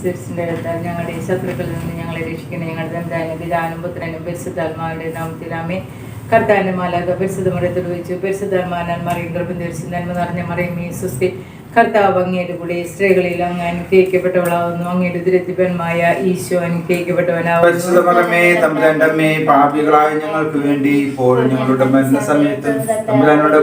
സിരിസിന്റെ അടുത്താൽ ഞങ്ങളുടെ ശത്രുക്കളിൽ നിന്ന് ഞങ്ങളെ രക്ഷിക്കണേ. ഞങ്ങളുടെ ദന്താനും പിതാനും പുത്രനും പരിശുദ്ധാത്മാവിന്റെ നാമത്തിലാമേ കർത്താന്റെ മാലാക പരിശുദ്ധ മരത്തിൽ വെച്ചു പരിശുദ്ധാത്മാനാൽ മറിയും ഗർഭം ധരിച്ചു നന്മ നിറഞ്ഞ മറിയും ഈ സുസ്തി കർത്താവ് അങ്ങയുടെ കൂടെ സ്ത്രീകളിൽ അങ്ങ് അനുഗ്രഹിക്കപ്പെട്ടവളാവുന്നു. അങ്ങയുടെ ദുരത്തിപ്പന്മായ ഈശോ അനുഗ്രഹിക്കപ്പെട്ടവനാവുന്നു. പാപികളായ ഞങ്ങൾക്ക് വേണ്ടി ഇപ്പോൾ ഞങ്ങളുടെ മരണ സമയത്ത് തമ്പുരാനോട്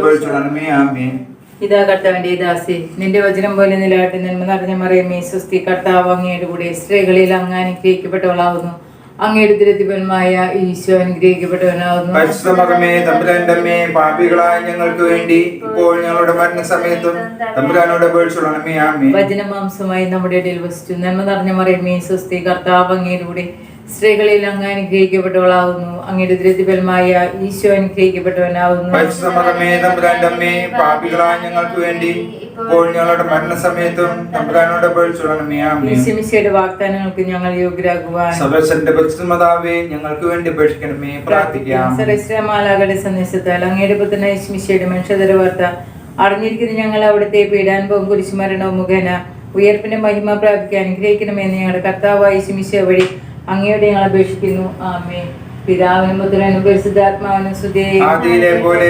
ഇതാ കർത്താവിന്റെ ദാസി നിന്റെ വചനം പോലെ നിലാട്ട് നന്മ നിറഞ്ഞ മറിയമേ സ്വസ്തി കർത്താവ് അങ്ങയുടെ കൂടെ സ്ത്രീകളിൽ അങ്ങ് അനുഗ്രഹിക്കപ്പെട്ടവളാവുന്നു. അങ്ങയുടെ ദുരത്തിപ്പന്മായ ഈശോ അനുഗ്രഹിക്കപ്പെട്ടവനാവുന്നു. പാപികളായ ഞങ്ങൾക്ക് വേണ്ടി ഇപ്പോൾ ഞങ്ങളുടെ മരണസമയത്തും തമ്പുരാനോട് ആമേ വചനമാംസമായി നമ്മുടെ ഇടയിൽ വസിച്ചു. നന്മ നിറഞ്ഞ മറിയമേ സ്വസ്തി കർത്താവ് അങ്ങയുടെ കൂടെ സ്ത്രീകളിൽ അങ്ങ് അനുഗ്രഹിക്കപ്പെട്ടവളാവുന്നു അങ്ങയുടെ ദുരത്തിഫലമായ ഈശോ തമ്പുരാന്റെ പാപികളായ ഞങ്ങൾക്ക് വേണ്ടി ഇപ്പോൾ ഞങ്ങളുടെ മരണസമയത്തും തമ്പുരാനോട് ഈശ്വമിശയുടെ വാഗ്ദാനങ്ങൾക്ക് ഞങ്ങൾ യോഗ്യരാകുവാൻ. സദസ്സന്റെ പരിശുദ്ധമാതാവേ ഞങ്ങൾക്ക് വേണ്ടി അപേക്ഷിക്കണമേ പ്രാർത്ഥിക്കാം. സന്ദേശത്താൽ അങ്ങയുടെ പുത്രന ഈശ്മിശയുടെ മനുഷ്യതര വാർത്ത അറിഞ്ഞിരിക്കുന്ന ഞങ്ങൾ അവിടുത്തെ പീഡാനുഭവം കുരിശുമരണവും മുഖേന ഉയർപ്പിന്റെ മഹിമ പ്രാപിക്കാൻ അനുഗ്രഹിക്കണമെന്ന് ഞങ്ങളുടെ കർത്താവായ ശിമിശ വഴി അങ്ങയോട് ഞങ്ങൾ അപേക്ഷിക്കുന്നു. ആമേ പിതാവിനും പുത്രനും പരിശുദ്ധാത്മാവിനും ആദിയിലെ പോലെ.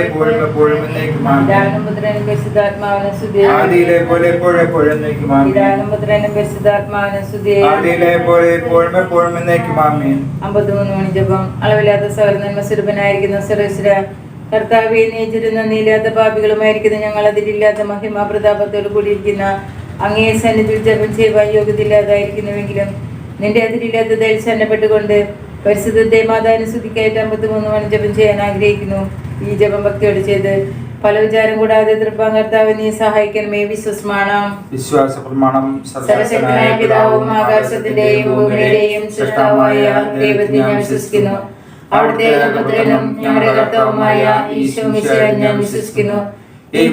പിതാവിനും പുത്രനും ആദിയിലെ പോലെ. പിതാവിനും പുത്രനും ആദിയിലെ പോലെ. അമ്പത്തിമൂന്ന് മണി ജപം. അളവില്ലാത്ത നന്മ സ്വരൂപനായിരിക്കുന്ന സർവശ്ര കർത്താവെ നീച്ചിരുന്ന നീലാത്ത പാപികളുമായിരിക്കുന്ന ഞങ്ങൾ അതിലില്ലാത്ത മഹിമാ പ്രതാപത്തോട് കൂടിയിരിക്കുന്ന അങ്ങേ സന്നിധി ജപം ചെയ്യുവാൻ യോഗ്യതയില്ലാതായിരിക്കുന്നുവെങ്കിലും നിന്റെ അതിരില്ലാത്ത ദൈവസന്നപ്പെട്ടുകൊണ്ട് പരിശുദ്ധ ദേമാതാവിന് സ്തുതിക്കായിട്ട് അമ്പത്തിമൂന്ന് മണി ജപം ചെയ്യാൻ ആഗ്രഹിക്കുന്നു. ഈ ജപം ഭക്തിയോട് ചെയ്ത് പല വിചാരം കൂടാതെ തൃപ്പാങ്കർത്താവ് നീ സഹായിക്കണമേ. വിശ്വസ്മാണം വിശ്വാസ പ്രമാണം സർവശക്തനായ പിതാവും ആകാശത്തിന്റെയും ഭൂമിയുടെയും സൃഷ്ടാവായ ദൈവത്തെ ഞാൻ വിശ്വസിക്കുന്നു. അവിടുത്തെ പുത്രനും ഞങ്ങളുടെ കർത്താവുമായ ഈശോ മിശ്ര ഞാൻ വിശ്വസിക്കുന്നു. ഈ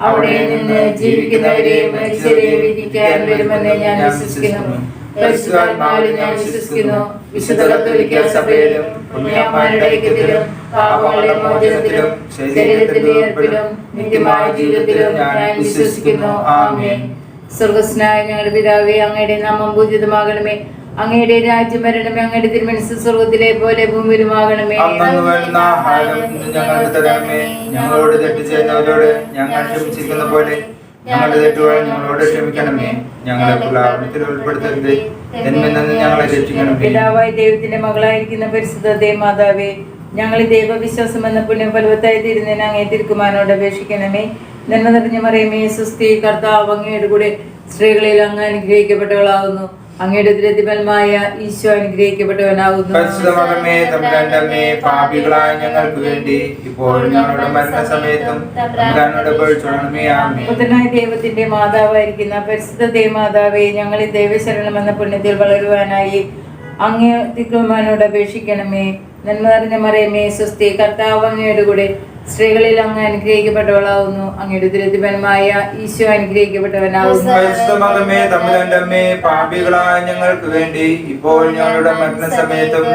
അവിടെ നിന്ന് ജീവിക്കുന്നവരെയും മരിച്ചവരെയും വിധിക്കാൻ വരുമെന്ന് ഞാൻ വിശ്വസിക്കുന്നു. സഭയിലും ശരീരത്തിന്റെ ഞാൻ വിശ്വസിക്കുന്നു. സ്വർഗസ്നായ ഞങ്ങളുടെ പിതാവേ അങ്ങയുടെ നാമം പൂജിതമാകണമേ. അങ്ങയുടെ രാജ്യം വരണമേ അങ്ങയുടെ തിരുമനസ് സ്വർഗത്തിലെ പോലെ ഭൂമിയിലുമാകണമേ ഞങ്ങളോട് തെറ്റ് ചെയ്യുന്നവരോട് ഞങ്ങൾ ക്ഷമിച്ചിരിക്കുന്ന പോലെ ഞങ്ങളുടെ തെറ്റുകൾ ഞങ്ങളോട് ക്ഷമിക്കണമേ. ഞങ്ങളെ പ്രലാപനത്തിൽ ഉൾപ്പെടുത്തരുത്. എന്മിൽ ഞങ്ങളെ രക്ഷിക്കണം പിതാവായ ദൈവത്തിന്റെ മകളായിരിക്കുന്ന പരിശുദ്ധ ദേവമാതാവേ ഞങ്ങൾ ദൈവവിശ്വാസം എന്ന പുണ്യം ഫലവത്തായി തീരുന്നതിന് അങ്ങേ തിരുക്കുമാനോട് അപേക്ഷിക്കണമേ. നന്മ നിറഞ്ഞ മറിയമേ സുസ്ഥി കർത്താവ് അങ്ങയുടെ കൂടെ സ്ത്രീകളിൽ അങ്ങ് അനുഗ്രഹിക്കപ്പെട്ടവളാകുന്നു. അങ്ങയുടെ ദുരതിഫലമായ ഈശോ അനുഗ്രഹിക്കപ്പെട്ടവനാകുന്നു. പാപികളായ ഞങ്ങൾക്ക് വേണ്ടി ഇപ്പോൾ ഞങ്ങളുടെ മരണസമയത്തും പുത്രനായ ദൈവത്തിന്റെ മാതാവായിരിക്കുന്ന പരിശുദ്ധ ദേവമാതാവേ ഞങ്ങളെ ദൈവശരണം എന്ന പുണ്യത്തിൽ വളരുവാനായി അങ്ങേ തിക്കുമാനോട് അപേക്ഷിക്കണമേ. നന്മ നിറഞ്ഞ മറിയമേ സുസ്ഥി കർത്താവ് അങ്ങയുടെ കൂടെ സ്ത്രീകളിൽ അങ്ങ് അനുഗ്രഹിക്കപ്പെട്ടവളാവുന്നു. അങ്ങയുടെ ദുരിതപരമായ ഈശോ തമ്പുരാന്റെ പാപികളായ ഞങ്ങൾക്ക് വേണ്ടി ഇപ്പോൾ ഞങ്ങളുടെ മരണസമയത്തും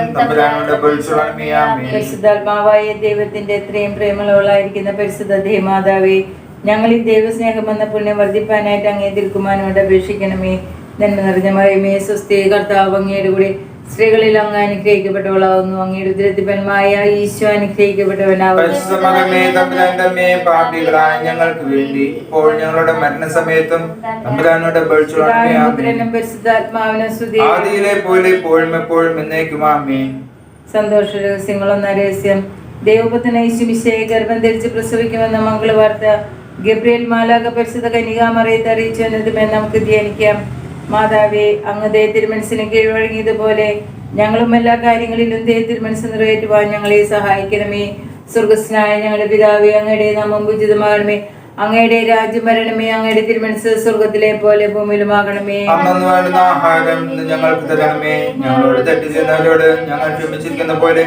പരിശുദ്ധാത്മാവായ ദൈവത്തിന്റെ എത്രയും പ്രേമളവളായിരിക്കുന്ന പരിശുദ്ധ ദേമാതാവേ ഞങ്ങൾ ഈ ദൈവസ്നേഹം എന്ന പുണ്യം വർദ്ധിപ്പാനായിട്ട് അങ്ങേ തിരുക്കുമാനോട് അപേക്ഷിക്കണമേ. നന്മ നിറഞ്ഞ മറിയമേ സ്വസ്തി കർത്താവ് അങ്ങയുടെ കൂടെ സ്ത്രീകളിൽ അങ്ങ് അനുഗ്രഹിക്കപ്പെട്ടവളാവുന്നു. അങ്ങയുടെ ഉദരത്തിപന്മായ ഈശോ അനുഗ്രഹിക്കപ്പെട്ടവനാവുന്നു. പാപികളായ ഞങ്ങൾക്ക് വേണ്ടി ഇപ്പോൾ ഞങ്ങളുടെ മരണസമയത്തും തമ്പുരാനോട് പേടിച്ചോളണമേ ആമേ പുത്രനും പരിശുദ്ധാത്മാവിനും സ്തുതി. ആദിയിലെ പോലെ എപ്പോഴും എപ്പോഴും എന്നേക്കും ആമേ സന്തോഷ രഹസ്യങ്ങളൊന്ന രഹസ്യം. ദൈവപുത്രന യേശുമിശയെ ഗർഭം ധരിച്ച് പ്രസവിക്കുമെന്ന മംഗളവാർത്ത ഗബ്രിയേൽ മാലാക പരിശുദ്ധ കനികാമറിയത്ത് അറിയിച്ചു എന്നതുമേ നമുക്ക് ധ്യാനിക്കാം. മാതാവേ അങ്ങ് ദേ തിരുമനസിന് കീഴ്വഴങ്ങിയതുപോലെ ഞങ്ങളും എല്ലാ കാര്യങ്ങളിലും ദേ തിരുമനസ് നിറവേറ്റുവാൻ ഞങ്ങളെ സഹായിക്കണമേ. സ്വർഗസ്നായ ഞങ്ങളുടെ പിതാവേ അങ്ങയുടെ നാമം ഉചിതമാകണമേ അങ്ങയുടെ രാജ്യം വരണമേ അങ്ങയുടെ തിരുമനസ് സ്വർഗത്തിലെ പോലെ ഭൂമിയിലുമാകണമേ. അന്നു വേണ്ടുന്ന ആഹാരം ഞങ്ങൾക്ക് തരണമേ. ഞങ്ങളോട് തെറ്റ് ചെയ്യുന്നവരോട് ഞങ്ങൾ ക്ഷമിച്ചിരിക്കുന്ന പോലെ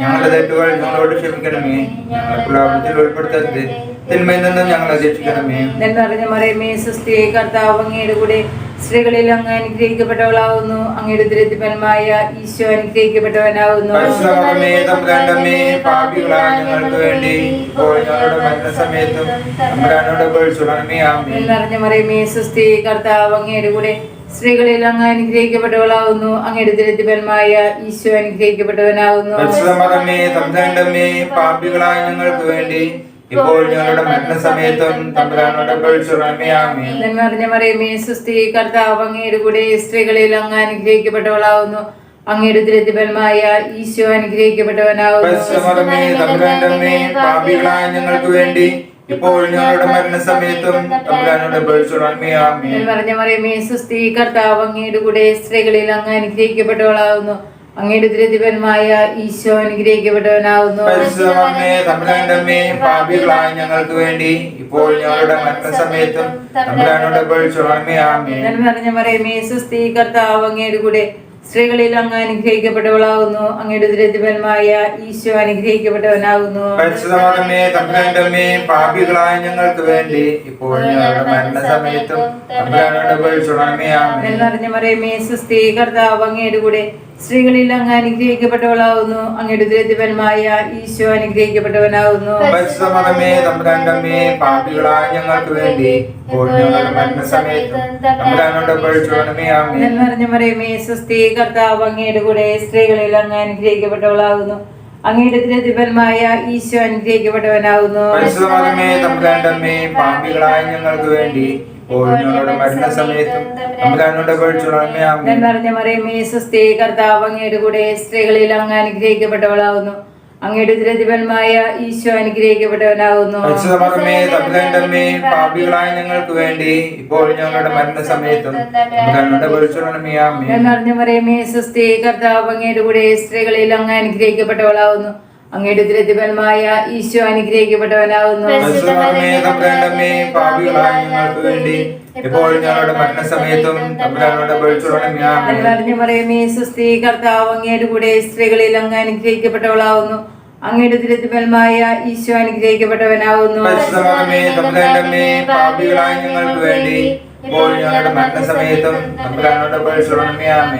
ഞങ്ങളുടെ തെറ്റുകൾ ഞങ്ങളോട് ക്ഷമിക്കണമേ. ഞങ്ങളെ ഉൾപ്പെടുത്തരുത്. തിന്മയിൽ നിന്ന് ഞങ്ങളെ രക്ഷിക്കണമേ. എന്നറിഞ്ഞ നിറഞ്ഞ മറിയമേ സുസ്ഥി കർത്താവ് അങ്ങയുടെ കൂടെ സ്ത്രീകളിൽ അങ്ങ് അനുഗ്രഹിക്കപ്പെട്ടവളാവുന്നു. അങ്ങയുടെ ദുരിതഫലമായ ഈശോ അനുഗ്രഹിക്കപ്പെട്ടവനാവുന്നു. എന്നറിഞ്ഞ മറിയമേ സുസ്ഥി കർത്താവ് അങ്ങയുടെ കൂടെ സ്ത്രീകളിൽ അങ്ങ് അനുഗ്രഹിക്കപ്പെട്ടവളാവുന്നു. അങ്ങയുടെ ദുരിതഫലമായ ഈശോ അനുഗ്രഹിക്കപ്പെട്ടവനാവുന്നു. പരിശുദ്ധമേ തമ്പുരാന്റമ്മേ പാപികളായ ഞങ്ങൾക്ക് വേണ്ടി ഇപ്പോൾ ഞങ്ങളുടെ മരണസമയത്തും തമ്പുരാനോട് പേടിച്ചുടണമേ ആമേ നന്മ നിറഞ്ഞ മറിയമേ സുസ്ഥി കർത്താവ് അങ്ങയുടെ കൂടെ സ്ത്രീകളിൽ അങ്ങ് അനുഗ്രഹിക്കപ്പെട്ടവളാവുന്നു. അങ്ങയുടെ ദുരിതഫലമായ ഈശോ അനുഗ്രഹിക്കപ്പെട്ടവനാവുന്നു. ഞങ്ങൾക്ക് വേണ്ടി ഇപ്പോൾ ഞങ്ങളുടെ മരണസമയത്തും പറഞ്ഞ മറിയമേ സുസ്ഥി കർത്താവ് അങ്ങയുടെ കൂടെ സ്ത്രീകളിൽ അങ്ങ് അനുഗ്രഹിക്കപ്പെട്ടവളാവുന്നു. അങ്ങയുടെ ദുരിതഫലമായ ഈശോ അനുഗ്രഹിക്കപ്പെട്ടവനാവുന്നു. പാപികളായ ഞങ്ങൾക്ക് വേണ്ടി ഇപ്പോൾ ഞങ്ങളുടെ മരണസമയത്തും മറിയമേ കർത്താവ് അങ്ങയുടെ കൂടെ സ്ത്രീകളിൽ അങ്ങ് അനുഗ്രഹിക്കപ്പെട്ടവളാവുന്നു. അങ്ങയുടെ ദുരിതഫലമായ ഈശോ തമ്പുരാന്റമ്മേ പാപികളായ ഞങ്ങൾക്ക് വേണ്ടി ഇപ്പോൾ ഞങ്ങളുടെ മരണസമയത്തും മറിയമേ സുസ്ഥി കർത്താവ് അങ്ങയുടെ കൂടെ സ്ത്രീകളിൽ അങ്ങ് അനുഗ്രഹിക്കപ്പെട്ടവളാവുന്നു. അങ്ങയുടെ ദുരിതപരമായ ഈശോ അനുഗ്രഹിക്കപ്പെട്ടവനാവുന്നു. പറഞ്ഞു തമ്പുരാന്റമ്മേ പാപികളായ ഞങ്ങൾക്ക് വേണ്ടി മറിയമേ സുസ്ഥി കർത്താവ് അങ്ങയുടെ കൂടെ സ്ത്രീകളിൽ അങ്ങ് അനുഗ്രഹിക്കപ്പെട്ടവളാവുന്നു. അങ്ങയുടെ ദുരിതപരമായ ഈശോ അനുഗ്രഹിക്കപ്പെട്ടവനാവുന്നു. പരിശുദ്ധമേ തമ്പുരാന്റമ്മേ പാപികളായ ഞങ്ങൾക്ക് വേണ്ടി മറിയമേ സുസ്ഥി കർത്താവ് അങ്ങയുടെ കൂടെ സ്ത്രീകളിൽ അങ്ങ് അനുഗ്രഹിക്കപ്പെട്ടവളാവുന്നു. അങ്ങയുടെ ദുരതിപന്മായ ഈശോ അനുഗ്രഹിക്കപ്പെട്ടവനാകുന്നു പാപികളായ ഞങ്ങൾക്ക് വേണ്ടി ഇപ്പോൾ ഞങ്ങളുടെ മരണസമയത്തും എന്നറിഞ്ഞ മറിയമേ സുസ്ഥി കർത്താവ് അങ്ങയുടെ കൂടെ സ്ത്രീകളിൽ അങ്ങ് അനുഗ്രഹിക്കപ്പെട്ടവളാവുന്നു. അങ്ങയുടെ ദുരിതഫലമായ ഈശോ അനുഗ്രഹിക്കപ്പെട്ടവനാവുന്നു. സുസ്ഥി കർത്താവ് അങ്ങയുടെ കൂടെ സ്ത്രീകളിൽ അങ്ങ് അനുഗ്രഹിക്കപ്പെട്ടവളാവുന്നു. അങ്ങയുടെ ദുരിതഫലമായ ഈശോ അനുഗ്രഹിക്കപ്പെട്ടവനാവുന്നു. ഞങ്ങൾക്ക് വേണ്ടി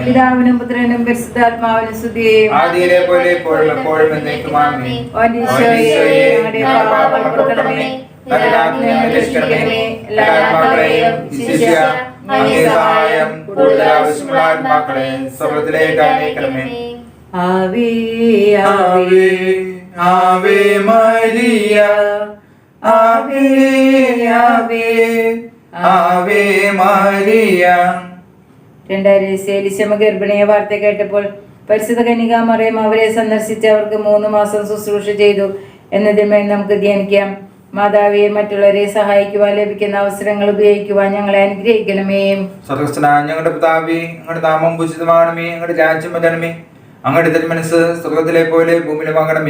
പിതാവിനും പുത്രനും പരിശുദ്ധാത്മാവിനും സ്തുതിയെയും. ആദിയിലെ പോലെ ഇപ്പോഴും എപ്പോഴും ആവേ മരിയ. ആവേ ആവേ. ആവേ മരിയ. രണ്ടായിരം ശേലിശമ ഗർഭിണിയെ വാർത്ത കേട്ടപ്പോൾ പരിശുദ്ധ കനിക മറിയം അവരെ സന്ദർശിച്ച് അവർക്ക് മൂന്ന് മാസം ശുശ്രൂഷ ചെയ്തു. എന്നതിന്മേൽ നമുക്ക് ധ്യാനിക്കാം. മാതാവിയെ മറ്റുള്ളവരെ സഹായിക്കുവാൻ ലഭിക്കുന്ന അവസരങ്ങൾ ഉപയോഗിക്കുവാൻ ഞങ്ങളെ അനുഗ്രഹിക്കണമേ. ഞങ്ങളുടെ പിതാവേ ഞങ്ങളുടെ നാമം പൂജിതമാണമേ ഞങ്ങളുടെ രാജ്യം വരണമേ. അങ്ങയുടെ തിരുമനസ് സ്വർഗത്തിലെ പോലെ ആഹാരം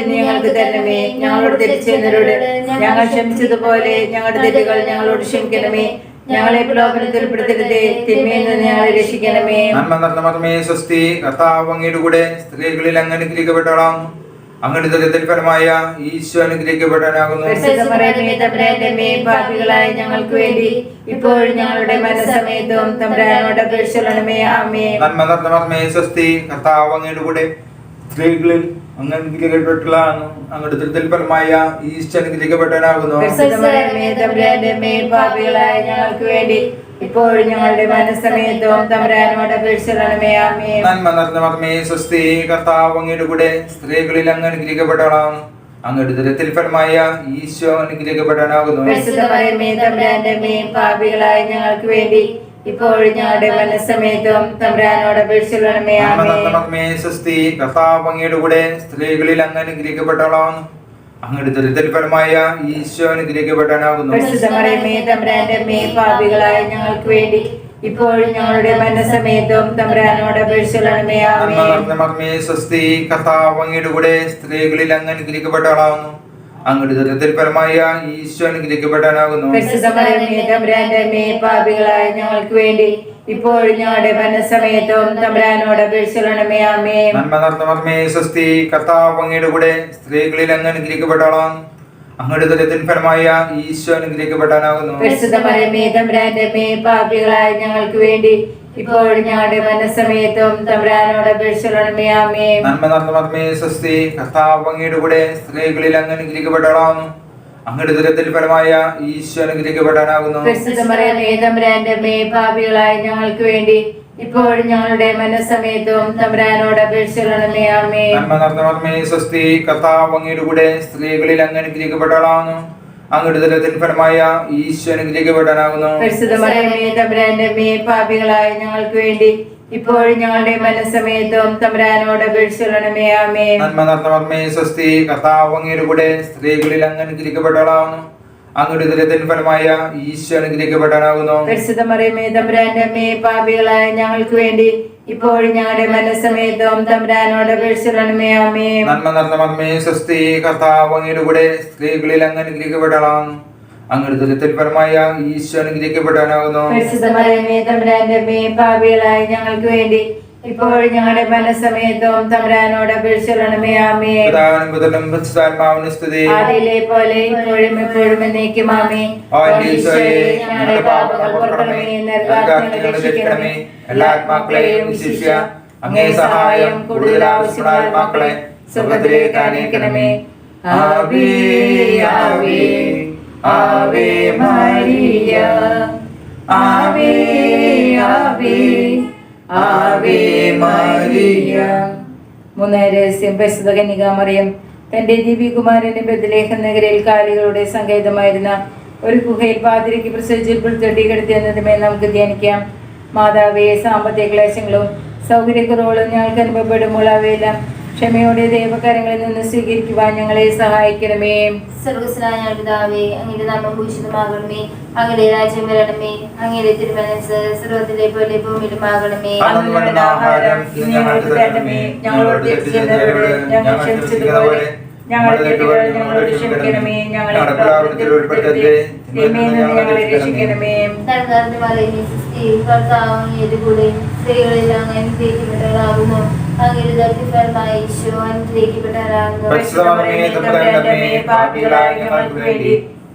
ഇന്ന് ഞങ്ങൾക്ക് തരണമേ. ഞങ്ങളോട് തിരിച്ചെന്നവരോട് ഞങ്ങൾ ക്ഷമിച്ചതുപോലെ ഞങ്ങളുടെ തെറ്റുകൾ ഞങ്ങളോട് ക്ഷമിക്കണമേ. ഞങ്ങളെ പ്രലോഭനത്തിൽ പെടുത്തരുതേ തിന്മയിൽ നിന്ന് ഞങ്ങളെ രക്ഷിക്കണമേ. നന്മ നടന്ന മാത്രമേ സ്വസ്തി കർത്താവ് അങ്ങയുടെ കൂടെ സ്ത്രീകളിൽ അങ്ങ് അനുഗ്രഹിക്കപ്പെട്ടവളാകുന്നു അങ്ങയുടെ ദരിദ്രത്തിൽ ഫലമായ ഈശോ അനുഗ്രഹിക്കപ്പെടാനാകുന്നു. പാപികളായ ഞങ്ങൾക്ക് വേണ്ടി ഇപ്പോഴും ഞങ്ങളുടെ മനസ്സമയത്തും തമ്പുരാനോട് അപേക്ഷിക്കണമേ ആമേ നന്മ നിറഞ്ഞ മതമേ സ്വസ്തി കർത്താവ് അങ്ങയുടെ കൂടെ സ്ത്രീകളിൽ അങ്ങ് അനുഗ്രഹിക്കപ്പെട്ടവളാകുന്നു അങ്ങയുടെ ദരിദ്രത്തിൽ ഫലമായ ഈശോ അനുഗ്രഹിക്കപ്പെടാനാകുന്നു. പാപികളായ ഞങ്ങൾക്ക് വേണ്ടി ഇപ്പോഴും ഞങ്ങളുടെ മനസ്സമയത്തും തമ്പുരാനോട് അപേക്ഷിക്കണമേ ആമേ നന്മ നിറഞ്ഞ മതമേ സ്വസ്തി കർത്താവ് അങ്ങയുടെ കൂടെ സ്ത്രീകളിൽ അങ്ങ് അനുഗ്രഹിക്കപ്പെടണം. അങ്ങയുടെ ദരിദ്രത്തിൽ ഫലമായ ഈശോ അനുഗ്രഹിക്കപ്പെടാനാകുന്നു. പാപികളായ ഞങ്ങൾക്ക് വേണ്ടി ഇപ്പോഴും ഞങ്ങളുടെ മനസ്സമേതം തമ്പുരാനോട് അപേക്ഷിച്ചു ആമേ നന്മ സ്വസ്തി കർത്താവ് അങ്ങയുടെ കൂടെ സ്ത്രീകളിൽ അങ്ങ് അനുഗ്രഹിക്കപ്പെട്ടവളാകുന്നു അങ്ങയുടെ ദരിദ്രത്തിൽ ഫലമായ ഈശോ അനുഗ്രഹിക്കപ്പെടാനാകുന്നു. പാപികളായ ഞങ്ങൾക്ക് വേണ്ടി ഇപ്പോഴും ഞങ്ങളുടെ മനസ്സമയത്തും തമ്പുരാനോട് അപേക്ഷിക്കണമേ സ്വസ്തി കർത്താവ് അങ്ങയുടെ കൂടെ സ്ത്രീകളിൽ അങ്ങ് അനുഗ്രഹിക്കപ്പെട്ടവളാകുന്നു. അങ്ങയുടെ ദരിദ്രത്തിൽ ഫലമായ ഈശോ അനുഗ്രഹിക്കപ്പെടാനാകുന്നു. പാപികളായ ഞങ്ങൾക്ക് വേണ്ടി ഇപ്പോഴും ഞങ്ങളുടെ മനസ്സമയത്തും തമ്പുരാനോട് അപേക്ഷിക്കണമേ ആമേ നന്മ നിറഞ്ഞ മർമ്മേ സ്വസ്തി കർത്താവ് അങ്ങയുടെ കൂടെ സ്ത്രീകളിൽ അങ്ങ് അങ്ങയുടെ ഫലമായ ഈശോ അനുഗ്രഹിക്കപ്പെടാനാകുന്നു. പരിശുദ്ധ മറിയമേ തമ്പുരാന്റെ പാപികളായ ഞങ്ങൾക്ക് വേണ്ടി ഇപ്പോഴും ഞങ്ങളുടെ മനസ്സമയത്തും തമ്പുരാനോട് അപേക്ഷിക്കണമേ ആമേ നന്മ നടന്ന മർമ്മേ സ്വസ്തി കർത്താവ് അങ്ങയുടെ കൂടെ സ്ത്രീകളിൽ അങ്ങ് അനുഗ്രഹിക്കപ്പെടാനാകുന്നു അങ്ങയുടെ ദുരിതത്തിൽ പരമായ ഈശോ അനുഗ്രഹിക്കപ്പെടാനാകുന്നു. പരിശുദ്ധ മറിയമേ പാപികളായ ഞങ്ങൾക്ക് വേണ്ടി ഇപ്പോഴും ഞങ്ങളുടെ മനസ്സമയത്തും തമ്പുരാനോട് അപേക്ഷിക്കണമേ ആമേ നന്മ സ്വസ്തി കർത്താവ് അങ്ങയുടെ കൂടെ സ്ത്രീകളിൽ അങ്ങ് അനുഗ്രഹിക്കപ്പെടാനാകുന്നു. അങ്ങയുടെ ദുരിതത്തിൽ ഫലമായ ഈശ്വരനുഗ്രഹിക്കപ്പെടാനാകുന്നു പാപികളായ ഞങ്ങൾക്ക് വേണ്ടി ഇപ്പോഴും ഞങ്ങളുടെ മനസ്സമയത്തും തമ്പുരാനോട് അപേക്ഷിക്കണമേ ആമേ നന്മ നടന്ന മർമ്മേ സ്വസ്തി കർത്താവ് അങ്ങയുടെ കൂടെ സ്ത്രീകളിൽ അങ്ങ് അനുഗ്രഹിക്കപ്പെടാനാകുന്നു അങ്ങയുടെ ദുരിതത്തിൽ ഫലമായ ഈശോ അനുഗ്രഹിക്കപ്പെടാനാകുന്നു പരിശുദ്ധമറിയമേ തമ്പുരാന്റെ മേ പാപികളായ ഞങ്ങൾക്ക് വേണ്ടി ഇപ്പോഴും ഞങ്ങളുടെ മനസ്സമയത്തും തമ്പുരാനോട് അപേക്ഷിക്കണമേ ആമേ നന്മ നടന്ന മർമ്മേ സ്വസ്തി കർത്താവ് അങ്ങയുടെ കൂടെ സ്ത്രീകളിൽ അങ്ങ് അനുഗ്രഹിക്കപ്പെടാനാകുന്നു അങ്ങയുടെ ദുരിതപരമായ ഈശോ അനുഗ്രഹിക്കപ്പെടാനാകുന്നു പാപികളായ ഞങ്ങൾക്ക് വേണ്ടി ഇപ്പോൾ ഞങ്ങളുടെ തമ്പുരാനോട് ആമേ ആദിയിലെ പോലെ ഇപ്പോഴും എപ്പോഴും എന്നേക്കും ആമേ ഞങ്ങളുടെ പാപങ്ങൾ പൊറുക്കണമേ, നരകാഗ്നിയിൽ രക്ഷിക്കണമേ, എല്ലാ ആത്മാക്കളെയും അങ്ങേ സഹായം കൂടുതൽ ആവശ്യമുള്ള ആത്മാക്കളെ സ്വർഗത്തിലേക്ക് അനയിക്കണമേ ആവേ ആവേ ആവേ Maria, Ave, Ave, Ave Maria. മൂന്നാം രഹസ്യം പരിശുദ്ധ കന്യകാമറിയം തന്റെ ദിവ്യകുമാരന്റെ ബദലേഹം നഗരയിൽ കാലികളുടെ സങ്കേതമായിരുന്ന ഒരു ഗുഹയിൽ പാതിരിക്ക് പ്രസവിച്ചപ്പോൾ തൊട്ടി എന്നതുമേ നമുക്ക് ധ്യാനിക്കാം മാതാവേ സാമ്പത്തിക ക്ലേശങ്ങളും സൗകര്യക്കുറവുകളും ഞങ്ങൾക്ക് അനുഭവപ്പെടുമ്പോൾ അവയെല്ലാം ക്ഷമയോടെ ദൈവകരങ്ങളിൽ നിന്ന് സ്വീകരിക്കുവാൻ ഞങ്ങളെ സഹായിക്കണമേ. സർവസ്വനായ അങ്ങനെ പിതാവേ അങ്ങയുടെ നാമം ഭൂഷിതമാകണമേ അങ്ങയുടെ രാജ്യം വരണമേ. അങ്ങയുടെ തിരുമനസ് സർവത്തിലെ പോലെ ഭൂമിയിലുമാകണമേ. ആഹാരം ഞങ്ങൾക്ക് തരണമേ. ഞങ്ങളോട് തെറ്റ് ചെയ്യുന്നവരോട് ഞങ്ങൾ ക്ഷമിച്ചതുപോലെ ഞങ്ങളുടെ തെറ്റുകൾ ഞങ്ങളോട് ക്ഷമിക്കണമേ. ഞങ്ങളുടെ പ്രാർത്ഥനയിൽ ഉൾപ്പെടുത്തരുതേ. ഞങ്ങളെ രക്ഷിക്കണമേ. കർത്താവ് കൂടെ സ്ത്രീകളെല്ലാം അനുഗ്രഹിക്കപ്പെട്ടവരാകുന്നു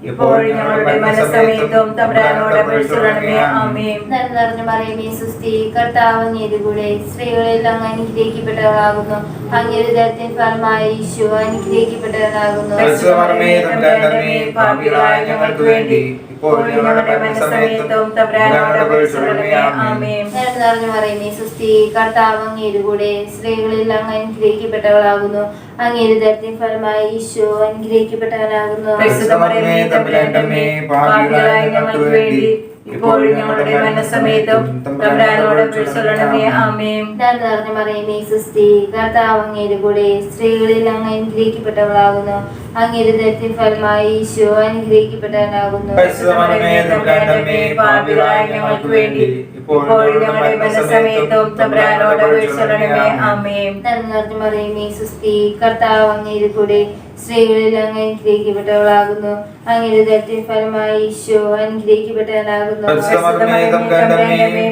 ഇപ്പോഴും ഞങ്ങളുടെ മനസ്സമയത്തും തമ്പുരാനോട് അപേക്ഷിക്കണമേ ആമേൻ. നിറഞ്ഞ മറിയമേ സുസ്തി കർത്താവ് അങ്ങയുടെ കൂടെ സ്ത്രീകളെല്ലാം അങ്ങ് അനുഗ്രഹിക്കപ്പെട്ടവരാകുന്നു. അങ്ങയുടെ ദർഭത്തിൻ ഫലമായ ഈശോ പാപികളായ ഞങ്ങൾക്ക് വേണ്ടി ഇപ്പോഴും ഞങ്ങളുടെ മനസ്സമയത്തും തമ്പുരാനോട് അപേക്ഷിക്കണമേ ആമേൻ. നിറഞ്ഞ സുസ്തി കർത്താവ് അങ്ങയുടെ കൂടെ സ്ത്രീകളെല്ലാം അങ്ങ് അനുഗ്രഹിക്കപ്പെട്ടവളാകുന്നു. അങ്ങയുടെ ദർഭത്തിൻ ഫലമായ ഈശോ അനുഗ്രഹിക്കപ്പെട്ടവനാകുന്നു. അമ്മേ, പാപികളായ ഞങ്ങൾക്ക് വേണ്ടി ഇപ്പോഴും ഞങ്ങളുടെ മനസ്സമയത്തും തമ്പുരാനോട് അപേക്ഷിക്കണമേ ആമേൻ. നിറഞ്ഞ മറിയമേ സുസ്തി കർത്താവ് അങ്ങയുടെ കൂടെ സ്ത്രീകളിൽ അങ്ങ് അനുഗ്രഹിക്കപ്പെട്ടവളാകുന്നു. അങ്ങയുടെ ഫലമായ ഈശോ അനുഗ്രഹിക്കപ്പെട്ടവനാകുന്നു. ഞങ്ങൾക്ക് വേണ്ടി നിറഞ്ഞ മറിയമേ സുസ്തി കർത്താവ് അങ്ങയുടെ കൂടെ സ്ത്രീകളിൽ അങ്ങ് അനുഗ്രഹിക്കപ്പെട്ടവളാകുന്നു അങ്ങയുടെ ദർഭത്തിൻ ഫലമായി ഈശോ അനുഗ്രഹിക്കപ്പെട്ടവനാകുന്നു.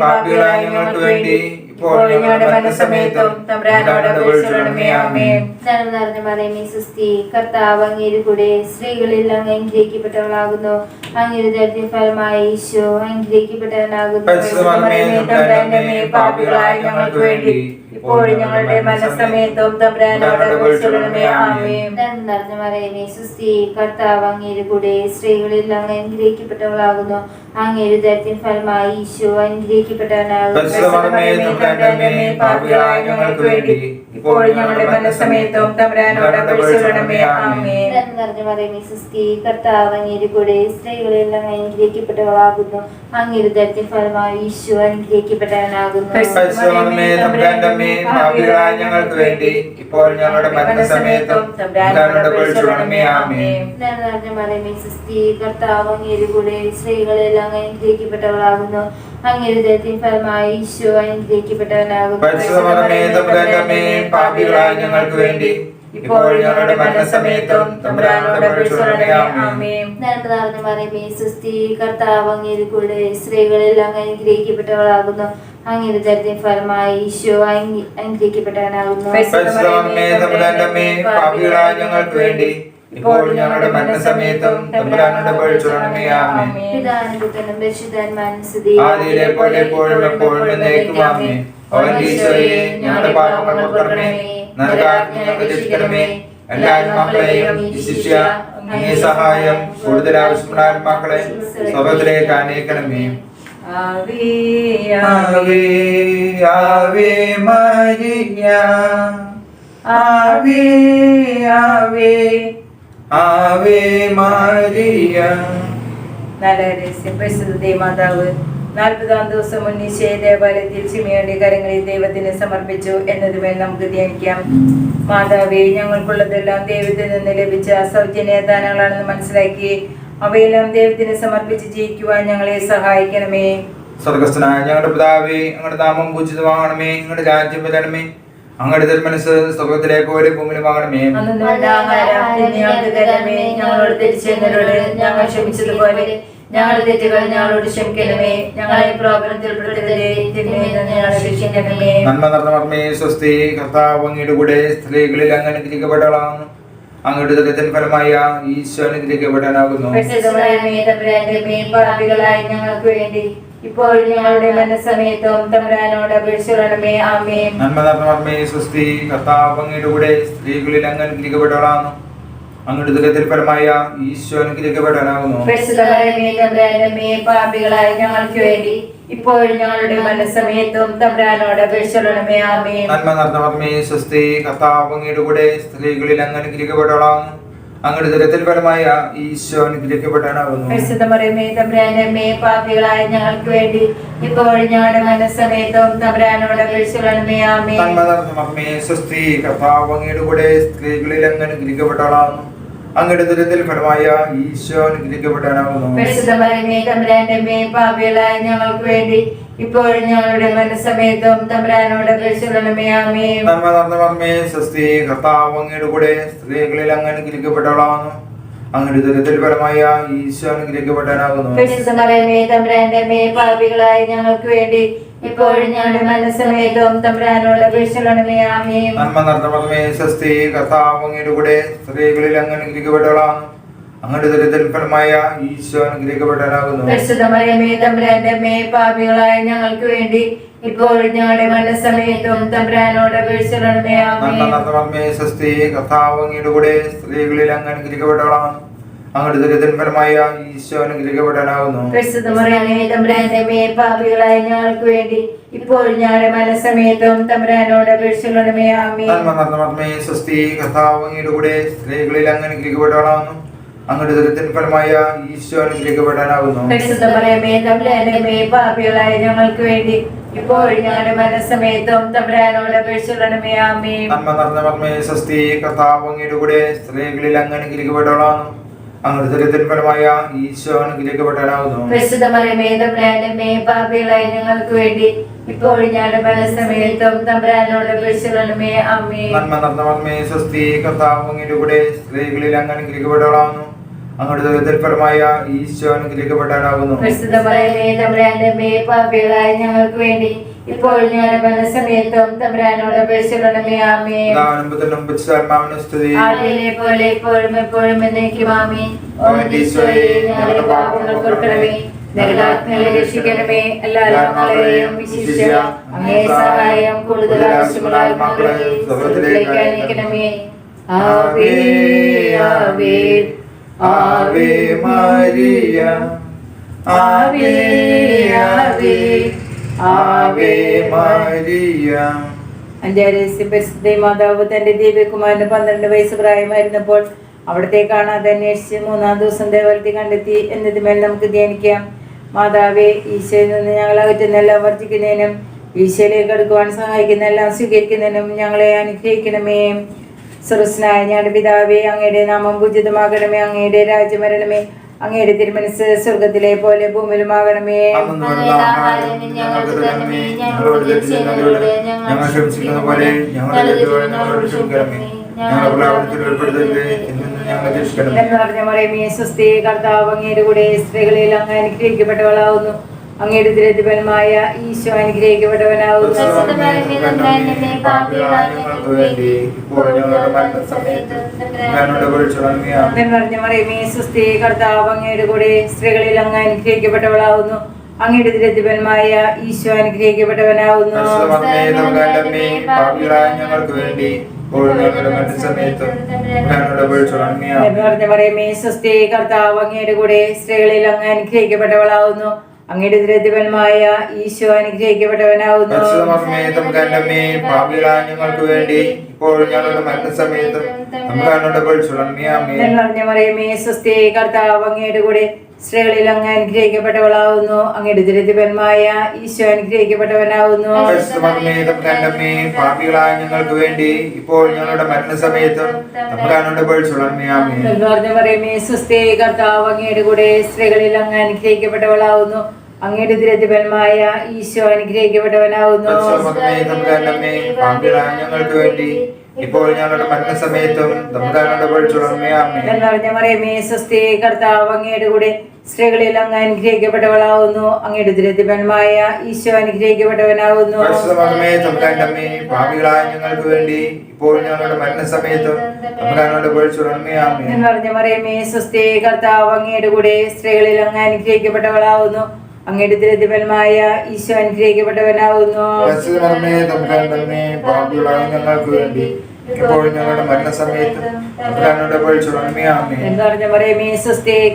പാപികളായ ഞങ്ങൾക്ക് വേണ്ടി ഇപ്പോഴും ഞങ്ങളുടെ മനസ്സമയത്തും തമ്പുരാനോട് അപേക്ഷിക്കണമേ ആമേൻ. നന്മ നിറഞ്ഞ മറിയമേ സുസ്തി കർത്താവ് അങ്ങേരു കൂടെ സ്ത്രീകളിൽ അങ്ങ് അനുഗ്രഹിക്കപ്പെട്ടവളാകുന്നു അങ്ങയുടെ ദർഭത്തിൻ ഫലമായ ഈശോ പാപികളായ ഞങ്ങൾക്ക് വേണ്ടി ഇപ്പോഴും ഞങ്ങളുടെ മനസ്സമയത്തും തമ്പുരാനോട് അപേക്ഷിക്കണമേ ആമേൻ. നന്മ നിറഞ്ഞ മറിയമേ? സുസ്തി കർത്താവ് അങ്ങയുടെ കൂടെ സ്ത്രീകളിൽ അങ്ങ് അനുഗ്രഹിക്കപ്പെട്ടവളാകുന്നു. അങ്ങേരു ദർഭത്തിൻ ഫലമായ ഈശോ അനുഗ്രഹിക്കപ്പെട്ടവനാകുന്നു. പാപികളായ ഞങ്ങൾക്ക് വേണ്ടി ഇപ്പോഴും ഞങ്ങളുടെ മനസ്സമയത്തും തമ്പുരാനോട് അപേക്ഷിക്കണമേ ആമേൻ. നന്മ നിറഞ്ഞ മറിയമേ സുസ്തി കർത്താവ് അങ്ങയുടെ കൂടെ സ്ത്രീകളിൽ അനുഗ്രഹിക്കപ്പെട്ടവളാകുന്നു. ദർഭത്തിൻ ഫലമായ ഈശോ അനുഗ്രഹിക്കപ്പെട്ടവനാകുന്നു. ഞങ്ങൾക്ക് വേണ്ടി ഇപ്പോൾ ഞങ്ങളുടെ മരണസമയത്തും തമ്പുരാനോട് അപേക്ഷിക്കണമേ ആമേൻ. നന്മ നിറഞ്ഞ മറിയമേ സുസ്തി കർത്താവ് കൂടെ സ്ത്രീകളിൽ അനുഗ്രഹിക്കപ്പെട്ടവളാകുന്നു. ഫലമായ ഈശോ പാപികളായ ഞങ്ങൾക്ക് വേണ്ടി. ഇപ്പോൾ ഞങ്ങളുടെ മരണസമയത്തും മറിയമേ കർത്താവ് കൂടെ സ്ത്രീകളിൽ അങ്ങ് അനുഗ്രഹിക്കപ്പെട്ടവളാകുന്നു. അങ്ങനെ ദർഭത്തിൻ ഫലമായി ഈശോ അനു- അനുഗ്രഹിക്കപ്പെട്ടവനാകുന്നു. ഞങ്ങൾക്ക് വേണ്ടി. ഇപ്പോൾ ഞങ്ങളുടെ മരണസമയത്തും തമ്പുരാനോട് പഴിച്ചുണമേ ആമേ പിതാവിനും പുത്രനും പരിശുദ്ധാത്മാവിനും സ്തുതി. ആദിയിലെ പോലെ എപ്പോഴും എപ്പോഴും എന്നേക്കും ആമേ അവൻ ഈശോയെ ഞങ്ങളുടെ പാപങ്ങൾ പൊറുക്കണമേ നരകാഗ്നി ഞങ്ങൾക്ക് രക്ഷിക്കണമേ. എല്ലാ ആത്മാക്കളെയും സഹായം കൂടുതൽ ആവശ്യമുള്ള ആത്മാക്കളെ സ്വർഗത്തിലേക്ക് അനേക്കണമേ ആവേ ആവേ ആവേ മരിയ ആവേ ആവേ. ആവേ മരിയ. നല്ല രഹസ്യം. പരിശുദ്ധ മാതാവ് നാൽപ്പതാം ദിവസം ഉന്നീശയെ ദേവാലയത്തിൽ ചിമിയുടെ കരങ്ങളിൽ ദൈവത്തിന് സമർപ്പിച്ചു എന്നതുമേൽ നമുക്ക് ധ്യാനിക്കാം. മാതാവേ ഞങ്ങൾക്കുള്ളതെല്ലാം ദൈവത്തിൽ നിന്ന് ലഭിച്ച സൗജന്യ ദാനങ്ങളാണെന്ന് മനസ്സിലാക്കി അവയെല്ലാം ദൈവത്തിന് സമർപ്പിച്ച് ജീവിക്കുവാൻ ഞങ്ങളെ സഹായിക്കണമേ. സ്വർഗസ്ഥനായ ഞങ്ങളുടെ പിതാവേ ഞങ്ങളുടെ നാമം പൂജിതമാകണമേ ഞങ്ങളുടെ രാജ്യം വരണമേ. അങ്ങയുടെ തിരുമനസ് സ്വർഗത്തിലെ പോലെ ഭൂമിയിലുമാകണമേ ഞങ്ങളോട് ഞങ്ങൾ ക്ഷമിച്ചതുപോലെ ഞങ്ങളുടെ തെറ്റുകൾ ഞങ്ങളോട് ക്ഷമിക്കണമേ. ഞങ്ങളെ പ്രോബ്ലത്തിൽ നന്മ സ്വസ്തി. കർത്താവ് അങ്ങയുടെ കൂടെ സ്ത്രീകളിൽ അങ്ങ് അനുഗ്രഹിക്കപ്പെട്ടവളാകുന്നു അങ്ങയുടെ ദുരിതത്തിൻ ഫലമായ ഈശോ അനുഗ്രഹിക്കപ്പെടാനാകുന്നു. ഞങ്ങൾക്ക് വേണ്ടി ഇപ്പോൾ ഞങ്ങളുടെ മനസ്സമയത്തും തമ്പുരാനോട് അപേക്ഷിക്കണമേ ആമേ നന്മ സ്വസ്തി കർത്താവ് അങ്ങയുടെ കൂടെ സ്ത്രീകളിൽ അങ്ങ് അങ്ങയുടെ ഈശോ പാപികളായ ഞങ്ങൾക്ക് വേണ്ടി ഇപ്പോൾ ഞങ്ങളുടെ മനസ്സമയത്തും തമ്പുരാനോട് അപേക്ഷിക്കണമേ ആമേൻ. നന്മ നിറഞ്ഞ മർമ്മേ സ്വസ്തി കർത്താവ് അങ്ങയുടെ കൂടെ സ്ത്രീകളിൽ അങ്ങ് അങ്ങയുടെ ദുരത്തിൽ ഫലമായ ഈശോ അനുഗ്രഹിക്കപ്പെട്ടാണ് പാപികളായ ഞങ്ങൾക്ക് വേണ്ടി ഇപ്പോൾ ഞങ്ങളുടെ മനസ്സമയത്തും തമ്പുരാനോട് അപേക്ഷിക്കണമേ ആമേൻ. നന്മ നിറഞ്ഞ സ്വസ്തി കർത്താവ് അങ്ങയുടെ കൂടെ സ്ത്രീകളിൽ അങ്ങ് അനുഗ്രഹിക്കപ്പെട്ടവളാകുന്നു അങ്ങയുടെ ദുരത്തിൽ ഫലമായ ഈശോ അനുഗ്രഹിക്കപ്പെട്ടാണ് തമ്പുരാന്റെ പാപികളായ ഞങ്ങൾക്ക് വേണ്ടി ഇപ്പോൾ ഞങ്ങളുടെ തമ്പുരാനോട് അപേക്ഷിക്കണമേ നന്മ നിറഞ്ഞ മർമ്മേ സ്വസ്തി കർത്താവ് അങ്ങയുടെ കൂടെ സ്ത്രീകളിൽ അങ്ങ് അനുഗ്രഹിക്കപ്പെട്ടവളാകുന്നു. അങ്ങയുടെ ദുരിതത്തിൽ ഫലമായ ഈശോ അനുഗ്രഹിക്കപ്പെടാനാകുന്നു പരിശുദ്ധമറിയമേ, തമ്പുരാന്റെ മേ പാപികളായ ഞങ്ങൾക്ക് വേണ്ടി ഇപ്പോൾ ഞങ്ങളുടെ മനസ്സമേതവും തമ്പുരാനോട് അപേക്ഷിക്കണമേ നന്മ നിറഞ്ഞ മർമ്മേ സ്വസ്തി കർത്താവ് അങ്ങയുടെ കൂടെ സ്ത്രീകളിൽ അങ്ങ് അനുഗ്രഹിക്കപ്പെട്ടവളാകുന്നു. അങ്ങയുടെ ദുരിതത്തിൽ ഫലമായ ഈശോ അനുഗ്രഹിക്കപ്പെടാനാകുന്നു പരിശുദ്ധമറിയമേ, തമ്പുരാന്റെ മേ പാപികളായ ഞങ്ങൾക്ക് വേണ്ടി ഇപ്പോൾ ഞങ്ങളുടെ മനസ്സമയത്തും തമ്പുരാനോട് മർമ്മേ സ്വസ്തി കർത്താവ് അങ്ങയുടെ കൂടെ സ്ത്രീകളിൽ അങ്ങ് അനുഗ്രഹിക്കപ്പെട്ടവളാണ്. അങ്ങയുടെ ദുരിതത്തിൽ ഫലമായ ഈശോ അനുഗ്രഹിക്കപ്പെടാനാകുന്നു പരിശുദ്ധമറിയമേ, തമ്പുരാന്റെ മേ പാപികളായ ഞങ്ങൾക്ക് വേണ്ടി ഇപ്പോൾ ഞങ്ങളുടെ മനസ്സമയത്തും തമ്പുരാനോട് മർമ്മേ സ്വസ്തി കർത്താവ് അങ്ങയുടെ കൂടെ സ്ത്രീകളിൽ അങ്ങ് അനുഗ്രഹിക്കപ്പെട്ടവളാകുന്നു. അങ്ങയുടെ ദുരിതത്തിൽ ഫലമായ ഈശോ അനുഗ്രഹിക്കപ്പെടാനാകുന്നു പാപികളായ ഞങ്ങൾക്ക് വേണ്ടി ഇപ്പോൾ ഞങ്ങളുടെ മനസ്സമയത്തും തമ്പുരാനോട് അപേക്ഷിക്കണമേ ആമേൻ. നന്മ നിറഞ്ഞ മർമ്മേ സ്വസ്തി കർത്താവ് അങ്ങയുടെ കൂടെ സ്ത്രീകളിൽ അങ്ങ് അനുഗ്രഹിക്കപ്പെട്ടവളാകുന്നു അങ്ങയുടെ ദുരിതത്തിൽ ഫലമായ ഈശോ അനുഗ്രഹിക്കപ്പെടാനാകുന്നു പാപികളായ ഞങ്ങൾക്ക് വേണ്ടി ഇപ്പോൾ ഞങ്ങളുടെ മനസ്സമയത്തും തമ്പുരാനോട് അപേക്ഷിക്കണമേ അമ്മേ നന്മ നിറഞ്ഞ മർമ്മേ സ്വസ്തി കർത്താവ് അങ്ങയുടെ കൂടെ സ്ത്രീകളിൽ അങ്ങ് അങ്ങയുടെ ദുരിതത്തിൽ ഫലമായ ഈശോ പാപികളായ ഞങ്ങൾക്ക് വേണ്ടി ഇപ്പോൾ മനസ്സമയത്തും തമ്പുരാനോട് അപേക്ഷിക്കണമേ ആദ്യയിലെ പോലെ എപ്പോഴും എപ്പോഴും എന്നേക്കും ആമേ ഈശോയെ ഞങ്ങളുടെ പാപങ്ങൾ രക്ഷിക്കണമേ. എല്ലാ ആത്മാക്കളെയും വിശിഷ്യ അങ്ങേ സഹായം കൂടുതൽ ആവശ്യമുള്ള ആത്മാക്കളെ സ്വർഗത്തിലേക്ക് അയക്കണമേ. ആവേ ആവേ ആവേ Maria, Ave, Ave, Ave Maria. അഞ്ചാരസ്യ പരിശുദ്ധ മാതാവ് തന്റെ ദിവ്യകുമാരന് പന്ത്രണ്ട് വയസ്സ് പ്രായമായിരുന്നപ്പോൾ അവിടത്തെ കാണാതെ അന്വേഷിച്ച് മൂന്നാം ദിവസം ദേവാലയത്തിൽ കണ്ടെത്തി എന്നതുമേൽ നമുക്ക് ധ്യാനിക്കാം മാതാവേ ഈശോയിൽ നിന്ന് ഞങ്ങൾ അകറ്റുന്നെല്ലാം വർദ്ധിക്കുന്നതിനും ഈശോയിലേക്ക് അടുക്കുവാൻ സഹായിക്കുന്ന എല്ലാം സ്വീകരിക്കുന്നതിനും ഞങ്ങളെ അനുഗ്രഹിക്കണമേ സുരസ്നായ ഞാൻ പിതാവേ അങ്ങയുടെ നാമം പൂജിതമാകണമേ അങ്ങയുടെ രാജ്യമരണമേ അങ്ങയുടെ തിരുമനസ് സ്വർഗത്തിലെ പോലെ ഭൂമിയിലുമാകണമേ. എന്ന് പറഞ്ഞ മറിയമേ സ്വസ്തി കർത്താവ് അങ്ങയുടെ കൂടെ സ്ത്രീകളിൽ അങ്ങ് അനുഗ്രഹിക്കപ്പെട്ടവളാവുന്നു. അങ്ങയുടെ ദുരിതപരമായ ഈശോ മറിയമേ സുസ്ഥി കർത്താവ് അങ്ങയുടെ കൂടെ സ്ത്രീകളിൽ അങ്ങ് അനുഗ്രഹിക്കപ്പെട്ടവളാവുന്നു അങ്ങയുടെ ദുരിതപരമായ ഈശോ അനുഗ്രഹിക്കപ്പെട്ടവനാവുന്നു ഞങ്ങൾക്ക് വേണ്ടി കർത്താവ് അങ്ങയുടെ കൂടെ സ്ത്രീകളിൽ അങ്ങ് അനുഗ്രഹിക്കപ്പെട്ടവളാവുന്നു അങ്ങയുടെ ദുരിതപരമായ ഈശോ അനുഗ്രഹിക്കപ്പെട്ടവനാവുന്നു. ഞങ്ങൾക്ക് വേണ്ടി ഇപ്പോൾ ഞങ്ങളുടെ മരണസമയത്തും കർത്താവ് അങ്ങയുടെ കൂടെ സ്ത്രീകളിൽ അങ്ങ് അനുഗ്രഹിക്കപ്പെട്ടവളാവുന്നു. അങ്ങ് ദുരിതപരമായ ഈശോ അനുഗ്രഹിക്കപ്പെട്ടവനാവുന്നു. പാപികളായ ഞങ്ങൾക്ക് വേണ്ടി ഇപ്പോൾ ഞങ്ങളുടെ മരണസമയത്തും തമ്പുരാനോട് വിളിച്ചുണർന്നിയ എന്ന് പറഞ്ഞ പറയുമേ സ്വസ്തി കർത്താവ് അങ്ങയുടെ കൂടെ സ്ത്രീകളിൽ അങ്ങ് അനുഗ്രഹിക്കപ്പെട്ടവളാവുന്നു. അങ്ങയുടെ ദുരതിപന്മായ ഈശോ അനുഗ്രഹിക്കപ്പെട്ടവനാവുന്നു. പാപികളായ ഞങ്ങൾക്ക് വേണ്ടി ഇപ്പോൾ ഞങ്ങളുടെ മരണസമയത്തും തമ്പുരാനോട് വിളിച്ചുണർന്നിയ എന്ന് പറഞ്ഞ മറിയമേ സ്വസ്തി കർത്താവ് അങ്ങയുടെ കൂടെ സ്ത്രീകളിൽ അങ്ങ് അനുഗ്രഹിക്കപ്പെട്ടവളാവുന്നു. അങ്ങയുടെ ദുരിതപരമായ ഈശോ അനുഗ്രഹിക്കപ്പെട്ടവനാവുന്നു. പാപികളായ ഞങ്ങൾക്ക് വേണ്ടി ഇപ്പോൾ ഞങ്ങളുടെ മരണസമയത്തും തമ്പുരാനോട് സ്വസ്തി കർത്താവ് അങ്ങയുടെ കൂടെ സ്ത്രീകളിൽ അങ്ങ് അനുഗ്രഹിക്കപ്പെട്ടവളാവുന്നു. അങ്ങയുടെ ദുരിതപരമായ ഈശോ അനുഗ്രഹിക്കപ്പെട്ടവനാകുന്നു ഞങ്ങൾക്ക് വേണ്ടി ഞങ്ങളുടെ മരണസമയത്തും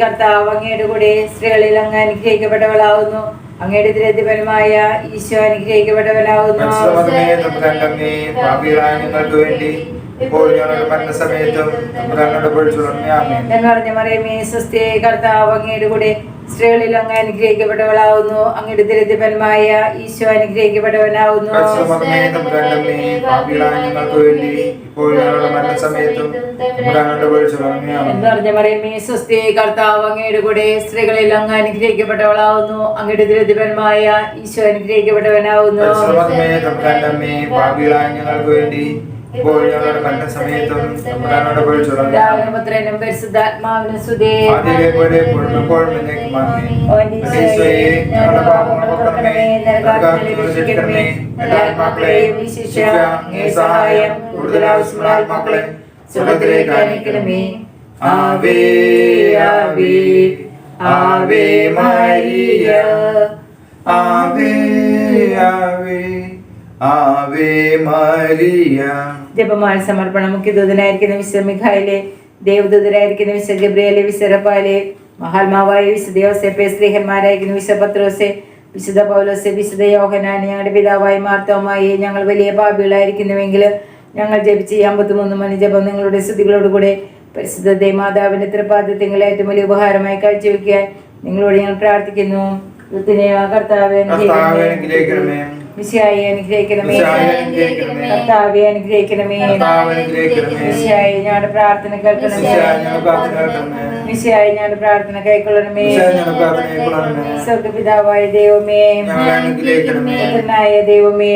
കർത്താവ് അങ്ങയുടെ കൂടെ സ്ത്രീകളിൽ അങ്ങ് അനുഗ്രഹിക്കപ്പെട്ടവളാവുന്നു. അങ്ങയുടെ ദുരിതപരമായ ഈശോ പാപികളായ ഞങ്ങൾക്ക് വേണ്ടി ഇപ്പോൾ ഞങ്ങളുടെ മരണസമയത്തും തമ്പുരാനോട് വിളിച്ചുണർന്നിയ എന്ന് പറഞ്ഞ മറിയമേ സ്വസ്തി കർത്താവ് അങ്ങയുടെ കൂടെ സ്ത്രീകളിൽ അങ്ങ് അനുഗ്രഹിക്കപ്പെട്ടവളാവുന്നു. അങ്ങയുടെ ദരിദ്രപരമായ ഈശോ അനുഗ്രഹിക്കപ്പെട്ടവനാവുന്നു. അങ്ങയുടെ കൂടെ സ്ത്രീകളിൽ അങ്ങ് അനുഗ്രഹിക്കപ്പെട്ടവളാവുന്നു. അങ്ങയുടെ ദരിദ്രപരമായ ഈശോ അനുഗ്രഹിക്കപ്പെട്ടവനാവുന്നു. അയക്കണമേ ആവേ ആവേ ആവേ മരിയ ആവേ ആവേ. ആവേ മരിയ. ജപമാല സമർപ്പണം മുഖ്യദൂതനായിരിക്കുന്ന മിസ്റ്റർ മിഖായിലെ ദേവദൂതരായിരിക്കുന്ന മിസ്റ്റർ ഗബ്രിയലെ വിശ്വരപ്പാലെ മഹാത്മാവായ വിശുദ്ധ യോസെഫെ സ്ത്രീഹന്മാരായിരിക്കുന്ന വിശുദ്ധ പത്രോസെ വിശുദ്ധ പൗലോസെ വിശുദ്ധ യോഹനാൻ ഞങ്ങളുടെ പിതാവായി മാർത്തവുമായി ഞങ്ങൾ വലിയ പാപികളായിരിക്കുന്നുവെങ്കിൽ ഞങ്ങൾ ജപിച്ച് ഈ അമ്പത്തിമൂന്ന് മണി ജപം നിങ്ങളുടെ സ്തുതികളോടുകൂടെ പരിശുദ്ധ ദേമാതാവിന്റെ തൃപ്പാദത്യങ്ങളെ ഏറ്റവും വലിയ ഉപഹാരമായി കാഴ്ചവെക്കാൻ നിങ്ങളോട് ഞങ്ങൾ പ്രാർത്ഥിക്കുന്നു. കർത്താവെ മിശിയായി അനുഗ്രഹിക്കണമേ അനുഗ്രഹിക്കണമേ. കർത്താവെ. മിശിയായി ഞങ്ങളുടെ പ്രാർത്ഥന കേൾക്കണമേ മിശിഹായെ ഞങ്ങളുടെ പ്രാർത്ഥന കേൾക്കണമേ. മിശിയായി ഞങ്ങളുടെ പ്രാർത്ഥന കൈക്കൊള്ളണമേ കേൾക്കണമേ. സ്വർഗപിതാവായ ദൈവമേ. പുത്രനായ ദൈവമേ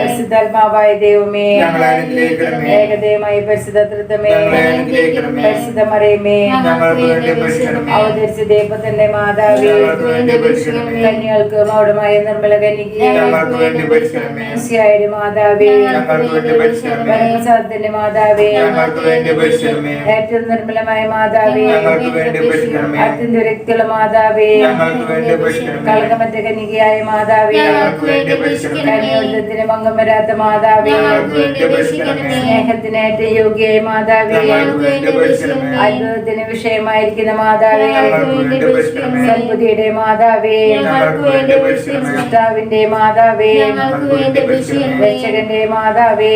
പരിശുദ്ധാത്മാവായ ദൈവമേ. ഏകദൈവമായ പരിശുദ്ധ തൃത്വമേ. പരിശുദ്ധ മറിയമേ. അവതരിച്ച ദൈവത്തിന്റെ മാതാവേ കന്യകൾക്ക് മൗഢമായ നിർമ്മല കന്യകയെ ഞങ്ങൾക്ക് വേണ്ടി മാതാവേ ഞങ്ങൾക്ക് വേണ്ടി മാതാവേ ഞങ്ങൾക്ക് വേണ്ടി. ഏറ്റവും നിർമ്മലമായ മാതാവേ ഞങ്ങൾക്ക് വേണ്ടി അപേക്ഷിക്കണമേ. അത്യന്ത വ്യക്തിയുള്ള മാതാവേ ഞങ്ങൾക്ക് വേണ്ടി കന്യകയായ മാതാവേ ഞങ്ങൾക്ക് വേണ്ടി ഭംഗം വരാത്ത മാതാവേ ഞങ്ങൾക്ക് വേണ്ടി. സ്നേഹത്തിന് ഏറ്റവും യോഗ്യയായ മാതാവേ ഞങ്ങൾക്ക് വേണ്ടി. അത്ഭുതത്തിന് വിഷയമായിരിക്കുന്ന മാതാവേ ഞങ്ങൾക്ക് വേണ്ടി. സൽബുദ്ധിയുടെ മാതാവേ ഞങ്ങൾക്ക് വേണ്ടി. സൃഷ്ടാവിന്റെ മാതാവേ. രക്ഷകന്റെ മാതാവേ.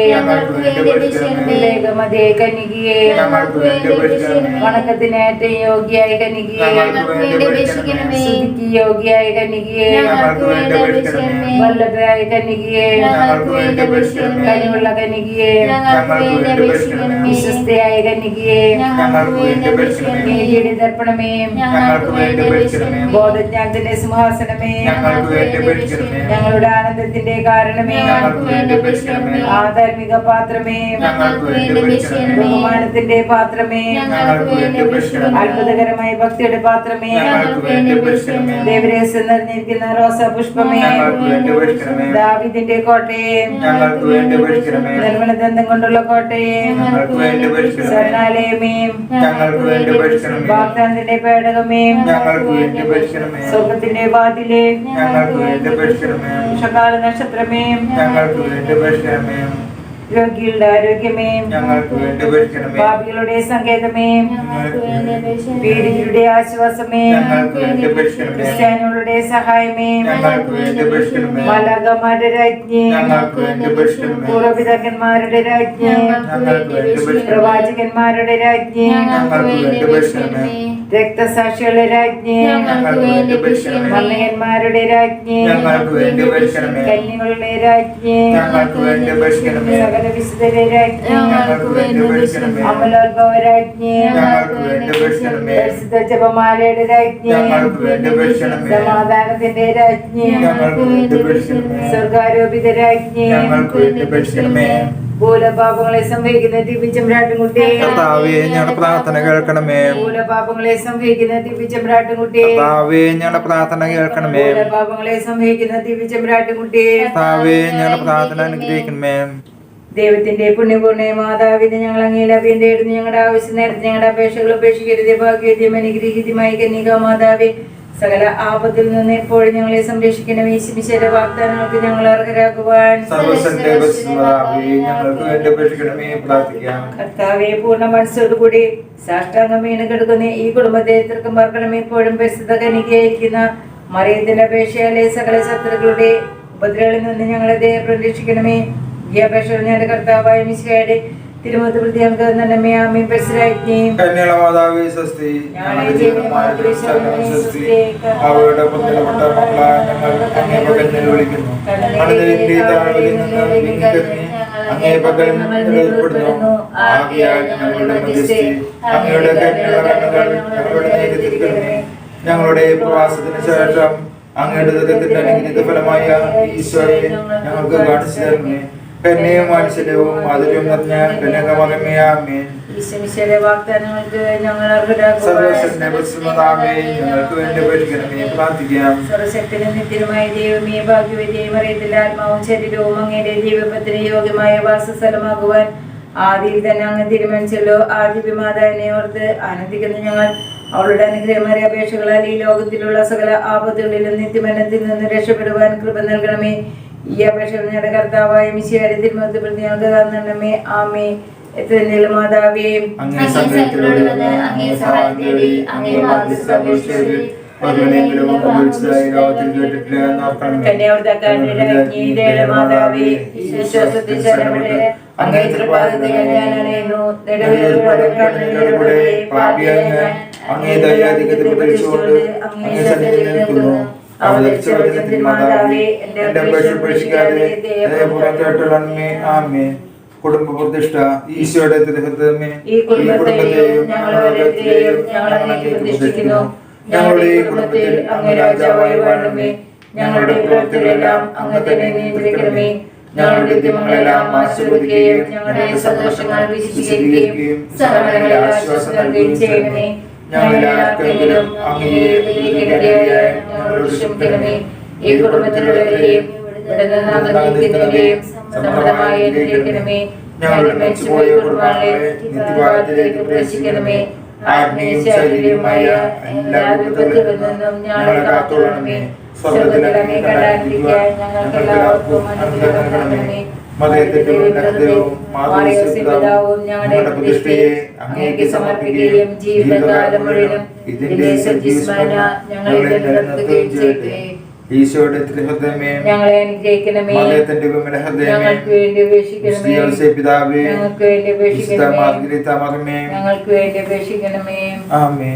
വിവേകമതേ കനികയെ ഞങ്ങൾക്ക് വേണ്ടി അപേക്ഷിക്കണമേ. വണക്കത്തിന് ഏറ്റവും യോഗ്യയായ കനികയെ. സ്തുതിക്ക് യോഗ്യയായ കനികയെ. വല്ലഭയായ കനികയെ. കനിവുള്ള കനികയെ. വിശ്വസ്തയായ കനികയെ. നീതിയുടെ ദർപ്പണമേ. ബോധജ്ഞാനത്തിന്റെ സിംഹാസനമേ ഞങ്ങൾക്ക് വേണ്ടി. ഞങ്ങളുടെ ആനന്ദത്തിന്റെ കാരണമേ ആധാർമിക പാത്രമേ ബഹുമാനത്തിന്റെ പാത്രമേ അത്ഭുതകരമായ ഭക്തിയുടെ പാത്രമേ ദേവരേസ് നിറഞ്ഞിരിക്കുന്ന റോസാ പുഷ്പമേ ദാവിദിന്റെ കോട്ടയെ നിർമ്മലദന്തം കൊണ്ടുള്ള കോട്ടയെ സ്വർണാലയമേ വാഗ്ദാനത്തിന്റെ പേടകമേ സ്വർഗത്തിന്റെ വാതിലെ ഞങ്ങൾക്ക് ഉഷകാല നക്ഷത്രമേ ഞങ്ങൾക്ക് വേണ്ടി അപേക്ഷിക്കണമേ രോഗികളുടെ ആരോഗ്യമേ ഞങ്ങൾക്ക് വേണ്ടി അപേക്ഷിക്കണമേ പാപികളുടെ സങ്കേതമേ പീഡിതരുടെ ആശ്വാസമേ ക്രിസ്ത്യാനികളുടെ സഹായമേ മാലാകമാരുടെ രാജ്ഞി പൂർവപിതാക്കന്മാരുടെ രാജ്ഞി പ്രവാചകന്മാരുടെ രാജ്ഞി രക്തസാക്ഷികളുടെ രാജ്ഞി മല്ലയന്മാരുടെ രാജ്ഞി ഞങ്ങൾക്ക് വേണ്ടി അപേക്ഷിക്കണമേ കന്യകളുടെ രാജ്ഞി ഞങ്ങൾക്ക് വേണ്ടി അപേക്ഷിക്കണമേ സകല വിശുദ്ധരെ രാജ്ഞി ഞങ്ങൾക്ക് വേണ്ടി അപേക്ഷിക്കണമേ അമലോത്ഭവ രാജ്ഞി പരിശുദ്ധ ജപമാലയുടെ രാജ്ഞി ഞങ്ങൾക്ക് വേണ്ടി അപേക്ഷിക്കണമേ സമാധാനത്തിന്റെ രാജ്ഞി ഞങ്ങൾക്ക് വേണ്ടി അപേക്ഷിക്കണമേ സ്വർഗാരോപിത രാജ്ഞി ഞങ്ങൾക്ക് വേണ്ടി അപേക്ഷിക്കണമേ ഭൂലപാപങ്ങളെ സംഭവിക്കുന്ന കർത്താവേ ഞങ്ങളുടെ പ്രാർത്ഥന കേൾക്കണമേ. ഭൂലപാപങ്ങളെ സംഭവിക്കുന്ന കർത്താവേ ഞങ്ങളുടെ പ്രാർത്ഥന കേൾക്കണമേ. ഭൂലപാപങ്ങളെ സംഭവിക്കുന്ന കർത്താവേ ഞങ്ങളുടെ പ്രാർത്ഥന അനുഗ്രഹിക്കണമേ. ദൈവത്തിന്റെ പുണ്യപൂർണ മാതാവിനെ ഞങ്ങൾ അങ്ങയിൽ അഭ്യം ഞങ്ങളുടെ ആവശ്യ നേരത്തെ ഞങ്ങളുടെ അപേക്ഷകൾ ഉപേക്ഷിക്കരുത്. ഭാഗ്യവദ്യം അനുഗ്രഹീതമായി കന്യക മാതാവേ സകല ആപത്തിൽ നിന്ന് എപ്പോഴും ഞങ്ങളെ സംരക്ഷിക്കണം ഈശ്വര വാഗ്ദാനങ്ങൾക്ക് ഞങ്ങൾ അർഹരാകുവാൻ. കർത്താവെ പൂർണ മനസ്സോടുകൂടി സാഷ്ടാംഗം വീണ് കിടക്കുന്ന ഈ കുടുംബത്തെ എത്രക്കും മറക്കണം എപ്പോഴും പരിശുദ്ധ കനികയായിരിക്കുന്ന മറിയത്തിന്റെ അപേക്ഷയാലെ സകല ശത്രുക്കളുടെ ഉപദ്രവങ്ങളിൽ നിന്ന് ഞങ്ങളെ പ്രതീക്ഷിക്കണമേ ഈ അപേക്ഷ ഞങ്ങളുടെ കർത്താവായ മിശിഹായുടെ പരിസരാജ്ഞയും സ്വസ്തി ഞങ്ങളുടെ ജീവനമായ ക്രിസ്തുവിനെ സ്വസ്തി അവരുടെ പുത്രപ്പെട്ട മക്കളായ ഞങ്ങൾ അങ്ങേ പകൽ നിലവിളിക്കുന്നു മണിതന്റെ താഴ്വരയിൽ നിന്ന് നീങ്ങിക്കറിഞ്ഞ് അങ്ങേ പകൽ നിലവിൽപ്പെടുന്നു ആകിയാൽ ഞങ്ങളുടെ മധ്യസ്ഥി അങ്ങയുടെ കണ്ണുകൾ ഞങ്ങളുടെ നേരെ തിരിക്കണമേ. ഞങ്ങളുടെ പ്രവാസത്തിന് ശേഷം അങ്ങയുടെ അനുഗ്രഹീത ഫലമായ ഈശ്വരനെ ഞങ്ങൾക്ക് കാണിച്ചു തരണമേ. കന്യയും വാത്സല്യവും മാധുര്യവും നിറഞ്ഞ കന്യകമകമയാമേ ഈശ്വര വാഗ്ദാനങ്ങൾക്ക് ഞങ്ങൾ അർഹരാക്കുവാൻ സർവശക്തനെ ബസ്മതാമേ ഞങ്ങൾക്ക് വേണ്ടി പരിഗണനയെ പ്രാർത്ഥിക്കാം. സർവശക്തനും നിത്യനുമായ ദൈവമേ ഭാഗ്യവതിയും അറിയത്തില്ല. ആത്മാവും ശരീരവും അങ്ങയുടെ ദൈവപത്തിന് യോഗ്യമായ വാസസ്ഥലമാകുവാൻ ആദിയിൽ തന്നെ അങ്ങ് തീരുമാനിച്ചല്ലോ. ആദ്യ മാതാവിനെ ഓർത്ത് ആനന്ദിക്കുന്ന ഞങ്ങൾ. അവളുടെ അനുഗ്രഹമേറിയ അപേക്ഷകളാൽ ഈ ലോകത്തിലുള്ള സകല ആപത്തുകളിലും നിത്യമനത്തിൽ നിന്ന് രക്ഷപ്പെടുവാൻ കൃപ നൽകണമേ. ഈ അപേക്ഷ ഞങ്ങളുടെ കർത്താവായ മിശിയാരി തിരുമത്ത് പ്രതി ഞങ്ങൾക്ക് തന്നണമേ ആമേ എത്ര മാതാവേ അങ്ങേ സംഘത്തിലൂടെ അങ്ങേ സഹായം അങ്ങേ മാധ്യസ്ഥ ശരണപ്പെട്ട് അങ്ങേ തൃപ്പാദത്തിൽ ഞാൻ അണയുന്നു പാപിയായ അങ്ങേ ദയാധികത്തിൽ പ്രതീക്ഷിച്ചുകൊണ്ട് അങ്ങേ സന്നിധിയിൽ നിൽക്കുന്നു കുടുംബ പ്രതിഷ്ഠ ഈശോയുടെ തിരുഹൃദയമേ ഈ കുടുംബത്തെയും ഞങ്ങളുടെ ഈ കുടുംബത്തിൽ അങ്ങ് രാജാവായി വാഴണമേ ഞങ്ങളുടെ പ്രവൃത്തികളെല്ലാം അങ്ങ് തന്നെ നിയന്ത്രിക്കണമേ. ഞങ്ങളുടെ ഉദ്യമങ്ങളെല്ലാം ആശീർവദിക്കുകയും ഞങ്ങളുടെ സന്തോഷങ്ങൾ വിശദീകരിക്കുകയും ആശ്വാസം നൽകുകയും ചെയ്യണമേ. ഞങ്ങളിൽ ആർക്കെങ്കിലും ഞങ്ങളോട് ക്ഷമിക്കണമേ ഈ കുടുംബത്തിലുള്ളവരെയും ഇവിടെ നിന്ന് അങ്ങ് നീക്കുന്നവരെയും സമൃദ്ധമായി അനുഗ്രഹിക്കണമേ ഞങ്ങളുടെ മരിച്ചുപോയ കുടുംബാംഗങ്ങളെ നിത്യഭാഗത്തിലേക്ക് പ്രവേശിക്കണമേ ആത്മീയ ശാരീരികമായ എല്ലാ വിപത്തുകളിൽ നിന്നും ഞങ്ങളെ കാത്തോളണമേ സ്വർഗത്തിൽ അങ്ങേ ഞങ്ങൾക്ക് എല്ലാവർക്കും അനുഗ്രഹം നൽകണമേ. അങ്ങേക്ക് സമർപ്പിക്കുകയും ജീവിതകാലം മുഴുവനും ഇതിന്റെ ഞങ്ങളെ നിലനിർത്തുകയും ചെയ്യട്ടെ. ഈശോയുടെ തിരുഹൃദയമേ ഞങ്ങളെ അനുഗ്രഹിക്കണമേ. ഞങ്ങൾക്ക് വേണ്ടി അപേക്ഷിക്കണമേ പിതാവേ ഞങ്ങൾക്ക് വേണ്ടി അപേക്ഷിക്കണമേ ഞങ്ങൾക്ക് വേണ്ടി അപേക്ഷിക്കണമേ ആമേ